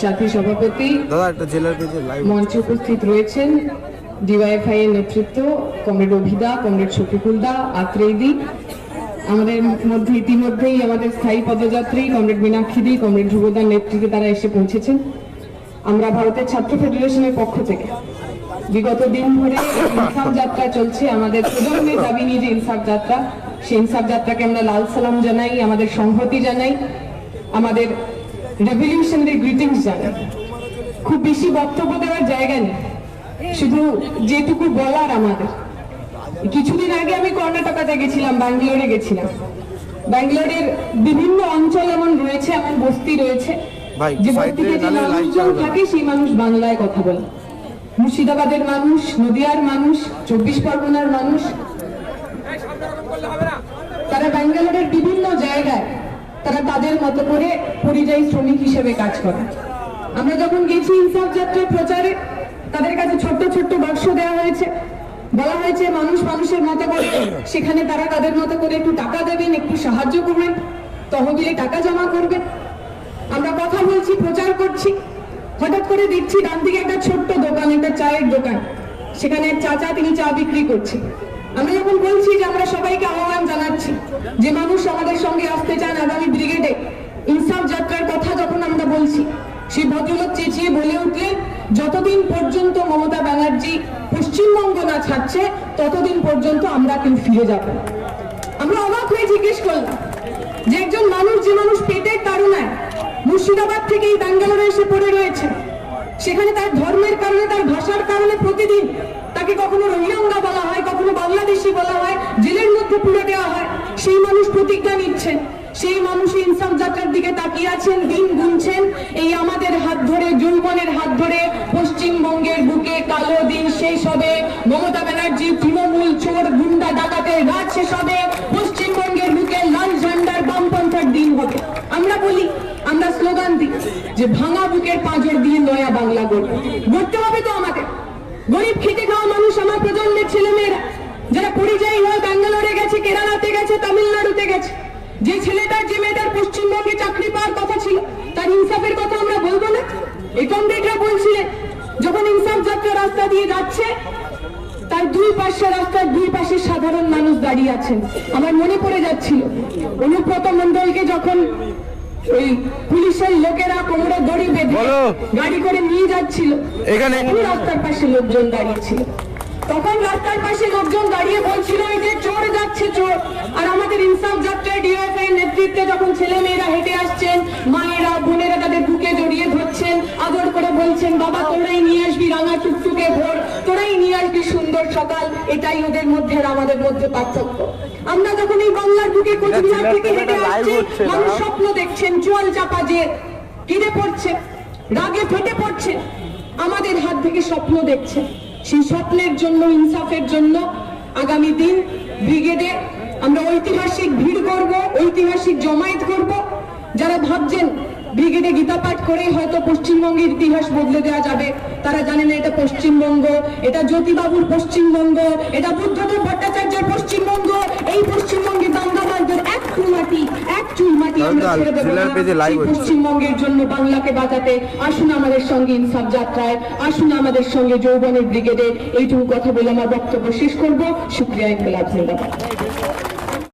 সাথী সভাপতি মঞ্চে উপস্থিত রয়েছেন ডিওয়াইএফআই এর নেতৃত্ব কমরেড অভিদা কমরেড শফিকুলদা আত্রেইদি আমাদের মধ্যে ইতিমধ্যেই আমাদের স্থায়ী পদযাত্রী কমরেড মীনাক্ষীদি কমরেড ধ্রুবদার নেতৃত্বে তারা এসে পৌঁছেছেন। আমরা ভারতের ছাত্র ফেডারেশনের পক্ষ থেকে। বিগত দিন ধরে ইনসাফ যাত্রা চলছে। আমাদের প্রজন্মের দাবি নিয়ে যে ইনসাফ যাত্রা সেই ইনসাফ যাত্রাকে আমরা লাল সালাম জানাই আমাদের সংহতি জানাই। আমাদের রেভলিউশনারি গ্রিটিংস জানাই খুব বেশি বক্তব্য দেওয়ার জায়গা নেই। শুধু যেটুকু বলার আমাদের। কিছুদিন আগে আমি কর্ণাটকাতে গেছিলাম ব্যাঙ্গালোরে গেছিলাম। ব্যাঙ্গালোরের বিভিন্ন অঞ্চল এমন রয়েছে এমন বস্তি রয়েছে যে বস্তিতে যে মানুষজন থাকে সেই মানুষ বাংলায় কথা বলে। মুর্শিদাবাদের মানুষ নদিয়ার মানুষ চব্বিশ পরগনার মানুষ। তারা ব্যাঙ্গালোরের বিভিন্ন জায়গায় তারা তাদের মতো করে পরিযায়ী শ্রমিক হিসেবে কাজ করে। আমরা যখন গেছি ইনসাফ যাত্রার প্রচারে, তাদের কাছে ছোট্ট ছোট্ট বাক্স দেওয়া হয়েছে। বলা হয়েছে, মানুষ মানুষের মতো করে। সেখানে তারা তাদের মতো করে একটু টাকা দেবেন, একটু সাহায্য করবেন, তহবিলে টাকা জমা করবেন। আমরা কথা বলছি, প্রচার করছি। হঠাৎ করে দেখছি ডান দিকে একটা ছোট্ট দোকান, একটা চায়ের দোকান। সেখানে চাচা, তিনি চা বিক্রি করছে আমরা যখন বলছি যে আমরা সবাইকে আহ্বান জানাচ্ছি যে মানুষ আমাদের সঙ্গে আসতে চান আগামী ব্রিগেডে, ইনসাফ যাত্রার কথা যখন আমরা বলছি, সেই ভদ্রলোক চেঁচিয়ে বলে উঠলেন, যতদিন পর্যন্ত মমতা ব্যানার্জি পশ্চিমবঙ্গ না ছাড়ছে, ততদিন পর্যন্ত আমরা কেউ ফিরে যাব আমরা অবাক হয়ে জিজ্ঞেস করলাম, যে একজন মানুষ, যে মানুষ পেটের তাড়নায় মুর্শিদাবাদ থেকে এই ব্যাঙ্গালোরে এসে পড়ে রয়েছে, সেখানে তার ধর্মের কারণে, তার ভাষার কারণে প্রতিদিন তাকে কখনো রোহিঙ্গা বলা হয়, কখনো বাংলাদেশি বলা হয়, জেলের মধ্যে পুরে দেওয়া হয় নিচ্ছেন সেই মানুষ ইনসাফ যাত্রার দিকে তাকিয়ে আছেন, দিন গুনছেন। এই আমাদের হাত ধরে, যৌবনের হাত ধরে পশ্চিমবঙ্গের বুকে কালো দিন শেষ হবে। মমতা ব্যানার্জি তৃণমূল চোর গুন্ডা ডাকাতের রাজ শেষ হবে। পশ্চিমবঙ্গের বুকে লাল ঝান্ডার বামপন্থার দিন হবে। আমরা বলি, আমরা স্লোগান দিই যে ভাঙা বুকের পাঁজর দিয়ে নয়া বাংলা গড়ব। গড়তে হবে তো আমাদের। গরিব খেটে খাওয়া মানুষ, আমার প্রজন্মের ছেলেমেয়েরা, যারা পরিযায়ী হয়ে ব্যাঙ্গালোরে গেছে, কেরালাতে গেছে, তামিলনাড়ুতে গেছে যে ছেলেটার যে মেয়েটার পশ্চিমবঙ্গে চাকরি পাওয়ার কথা ছিল তার ইনসাফের কথা আমরা বলব না। এই কমরেডরা বলছিলেন যখন ইনসাফ যাত্রা রাস্তা দিয়ে যাচ্ছে তার দুই পাশে রাস্তার দুই পাশে সাধারণ মানুষ দাঁড়িয়ে আছেন। আমার মনে পড়ে যাচ্ছিল অনুব্রত মন্ডলকে যখন ওই পুলিশের লোকেরা কোমরে দড়ি বেঁধে গাড়ি করে নিয়ে যাচ্ছিল এখানে। রাস্তার পাশে লোকজন দাঁড়িয়েছিল তখন রাস্তার পাশে লোকজন দাঁড়িয়ে বলছিল এই যে চোর যাচ্ছে চোর আর আমাদের ইনসাফ নেতৃত্বে যখন ছেলে মেয়েরা হেঁটে আসছেন মায়েরা বোনেরা তাদের বুকে জড়িয়ে ধরছেন আদর করে বলছেন বাবা তোরাই নিয়ে আসবি রাঙা টুকটুকে ভোর তোরাই নিয়ে আসবি সুন্দর সকাল। এটাই ওদের মধ্যে আর আমাদের মধ্যে পার্থক্য। আমরা যখন এই বাংলার বুকে কোচবিহার থেকে হেঁটে আসছি মানুষ স্বপ্ন দেখছেন চুয়াল চাপা যে কিনে পড়ছে রাগে ফেটে পড়ছে আমাদের হাত থেকে স্বপ্ন দেখছে। সেই স্বপ্নের জন্য ইনসাফের জন্য আগামী দিন ব্রিগেডে আমরা ঐতিহাসিক ভিড় ঐতিহাসিক জমায়েত করব যারা ভাবছেন ব্রিগেডে গীতা পাঠ করে হয়তো পশ্চিমবঙ্গের ইতিহাস বদলে দেওয়া যাবে তারা জানে না এটা পশ্চিমবঙ্গ এটা জ্যোতিবাবুর পশ্চিমবঙ্গ এটা বুদ্ধদেব ভট্টাচার্যের পশ্চিমবঙ্গ এই পশ্চিমবঙ্গে দাঙ্গাবাজদের এক চুল মাটি এক চুল মাটি আমরা ছেড়ে দেবো না। পেজে live এই হচ্ছে। পশ্চিমবঙ্গের জন্য বাংলাকে বাঁচাতে আসুন আমাদের সঙ্গে ইনসাফ যাত্রায় আসুন আমাদের সঙ্গে যৌবনের ব্রিগেডে এইটুকু কথা বলে আমার বক্তব্য শেষ করব শুক্রিয়া ইনকলাব জিন্দাবাদ